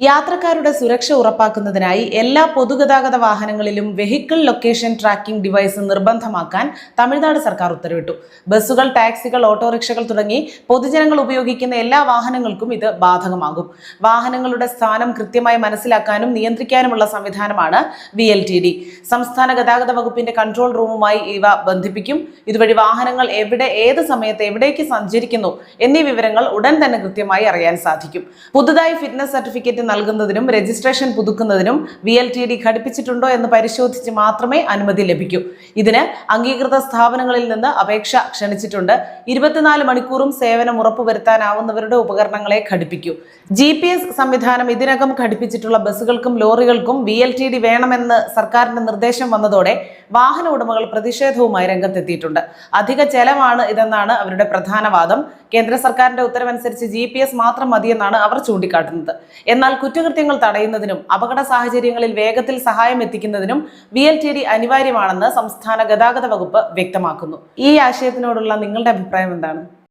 യാത്രക്കാരുടെ സുരക്ഷ ഉറപ്പാക്കുന്നതിനായി എല്ലാ പൊതുഗതാഗത വാഹനങ്ങളിലും വെഹിക്കിൾ ലൊക്കേഷൻ ട്രാക്കിംഗ് ഡിവൈസ് നിർബന്ധമാക്കാൻ തമിഴ്നാട് സർക്കാർ ഉത്തരവിട്ടു. ബസ്സുകൾ ടാക്സികൾ ഓട്ടോറിക്ഷകൾ തുടങ്ങി പൊതുജനങ്ങൾ ഉപയോഗിക്കുന്ന എല്ലാ വാഹനങ്ങൾക്കും ഇത് ബാധകമാകും. വാഹനങ്ങളുടെ സ്ഥാനം കൃത്യമായി മനസ്സിലാക്കാനും നിയന്ത്രിക്കാനുമുള്ള സംവിധാനമാണ് വി എൽ ടി ഡി. സംസ്ഥാന ഗതാഗത വകുപ്പിന്റെ കൺട്രോൾ റൂമുമായി ഇവ ബന്ധിപ്പിക്കും. ഇതുവഴി വാഹനങ്ങൾ എവിടെ ഏത് സമയത്ത് എവിടേക്ക് സഞ്ചരിക്കുന്നു എന്നീ വിവരങ്ങൾ ഉടൻ തന്നെ കൃത്യമായി അറിയാൻ സാധിക്കും. പുതുതായി ഫിറ്റ്നസ് സർട്ടിഫിക്കറ്റ് നൽകുന്നതിനും രജിസ്ട്രേഷൻ പുതുക്കുന്നതിനും വി എൽ ടി ഡി ഘടിപ്പിച്ചിട്ടുണ്ടോ എന്ന് പരിശോധിച്ച് മാത്രമേ അനുമതി ലഭിക്കൂ. ഇതിന് അംഗീകൃത സ്ഥാപനങ്ങളിൽ നിന്ന് അപേക്ഷ ക്ഷണിച്ചിട്ടുണ്ട്. ഇരുപത്തിനാല് മണിക്കൂറും സേവനം ഉറപ്പുവരുത്താനാവുന്നവരുടെ ഉപകരണങ്ങളെ ഘടിപ്പിക്കൂ. ജി പി എസ് സംവിധാനം ഇതിനകം ഘടിപ്പിച്ചിട്ടുള്ള ബസ്സുകൾക്കും ലോറികൾക്കും വി എൽ ടി ഡി വേണമെന്ന് സർക്കാരിന്റെ നിർദ്ദേശം വന്നതോടെ വാഹന ഉടമകൾ പ്രതിഷേധവുമായി രംഗത്തെത്തിയിട്ടുണ്ട്. അധിക ചെലവാണ് ഇതെന്നാണ് അവരുടെ പ്രധാന വാദം. കേന്ദ്ര സർക്കാരിന്റെ ഉത്തരവനുസരിച്ച് ജി പി എസ് മാത്രം മതിയെന്നാണ് അവർ ചൂണ്ടിക്കാട്ടുന്നത്. എന്നാൽ കുറ്റകൃത്യങ്ങൾ തടയുന്നതിനും അപകട സാഹചര്യങ്ങളിൽ വേഗത്തിൽ സഹായം എത്തിക്കുന്നതിനും വി എൽ ടി ഡി അനിവാര്യമാണെന്ന് സംസ്ഥാന ഗതാഗത വകുപ്പ് വ്യക്തമാക്കുന്നു. ഈ ആശയത്തിനോടുള്ള നിങ്ങളുടെ അഭിപ്രായം എന്താണ്?